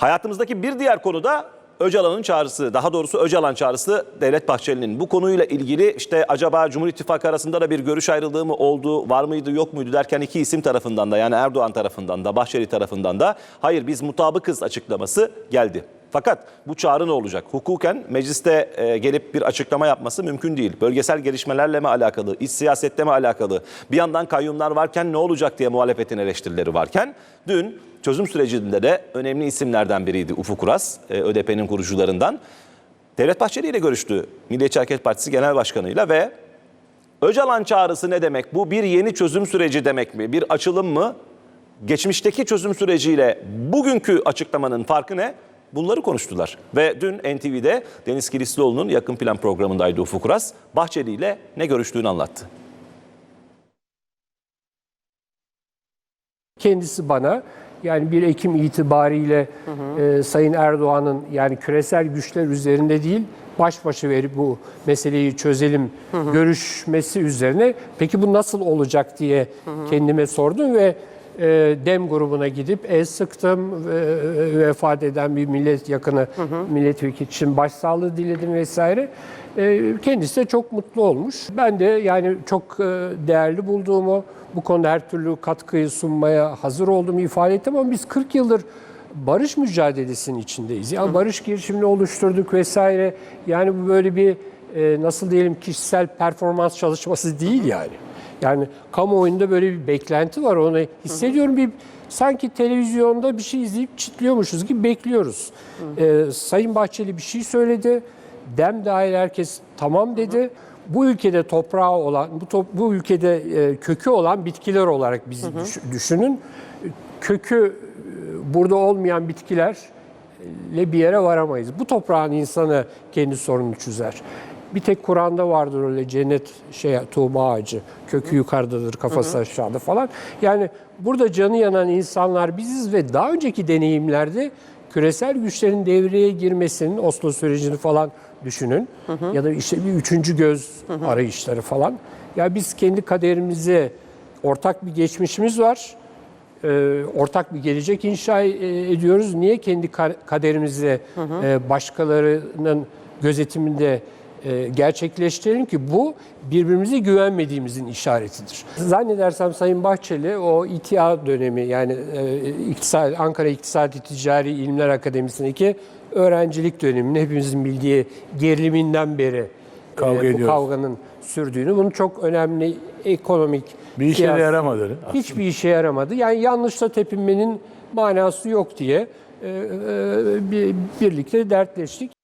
Hayatımızdaki bir diğer konu da Öcalan'ın çağrısı, daha doğrusu Öcalan çağrısı Devlet Bahçeli'nin. Bu konuyla ilgili işte acaba Cumhur İttifakı arasında da bir görüş ayrılığı mı oldu, var mıydı yok muydu derken iki isim tarafından da yani Erdoğan tarafından da Bahçeli tarafından da hayır biz mutabıkız açıklaması geldi. Fakat bu çağrı ne olacak? Hukuken mecliste e, gelip bir açıklama yapması mümkün değil. Bölgesel gelişmelerle mi alakalı, iç siyasette mi alakalı? Bir yandan kayyumlar varken ne olacak diye muhalefetin eleştirileri varken dün çözüm sürecinde de önemli isimlerden biriydi Ufuk Uras, e, ÖDP'nin kurucularından. Devlet Bahçeli ile görüştü Milliyetçi Hareket Partisi Genel Başkanı'yla ve Öcalan çağrısı ne demek? Bu bir yeni çözüm süreci demek mi? Bir açılım mı? Geçmişteki çözüm süreciyle bugünkü açıklamanın farkı ne? Bunları konuştular. Ve dün NTV'de Deniz Kilislioğlu'nun yakın plan programındaydı Ufuk Uras. Bahçeli ile ne görüştüğünü anlattı. kendisi bana yani 1 Ekim itibariyle e, Sayın Erdoğan'ın yani küresel güçler üzerinde değil baş başa verip bu meseleyi çözelim görüşmesi üzerine peki bu nasıl olacak diye kendime sordum ve e, Dem grubuna gidip el sıktım ve- vefat eden bir millet yakını milletvekili için başsağlığı diledim vesaire. E, kendisi de çok mutlu olmuş. Ben de yani çok e, değerli bulduğumu, bu konuda her türlü katkıyı sunmaya hazır olduğumu ifade ettim ama biz 40 yıldır barış mücadelesinin içindeyiz. Yani barış girişimini oluşturduk vesaire. Yani bu böyle bir e, nasıl diyelim kişisel performans çalışması değil yani. Yani kamuoyunda böyle bir beklenti var. Onu hissediyorum. Bir sanki televizyonda bir şey izleyip çitliyormuşuz gibi bekliyoruz. Ee, Sayın Bahçeli bir şey söyledi. Dem dahil herkes tamam dedi. Bu ülkede toprağı olan, bu, top- bu ülkede e, kökü olan bitkiler olarak bizi düş- düşünün. Kökü e, burada olmayan bitkilerle bir yere varamayız. Bu toprağın insanı kendi sorununu çözer. Bir tek Kur'an'da vardır öyle cennet şey tuğba ağacı. Kökü yukarıdadır, kafası aşağıda falan. Yani burada canı yanan insanlar biziz ve daha önceki deneyimlerde küresel güçlerin devreye girmesinin Oslo sürecini falan düşünün. Ya da işte bir üçüncü göz arayışları falan. Ya biz kendi kaderimize ortak bir geçmişimiz var e, ortak bir gelecek inşa e, ediyoruz. Niye kendi ka- kaderimizi e, başkalarının gözetiminde e, gerçekleştirelim ki bu birbirimize güvenmediğimizin işaretidir. Zannedersem Sayın Bahçeli o İTİA dönemi yani e, İktisat, Ankara İktisadi Ticari İlimler Akademisi'ndeki öğrencilik dönemini hepimizin bildiği geriliminden beri Kavga e, bu kavganın sürdüğünü, bunun çok önemli ekonomik Bir işe siyasi- yaramadı. Hiçbir işe yaramadı. Yani yanlışla tepinmenin manası yok diye e, e, bir, birlikte dertleştik.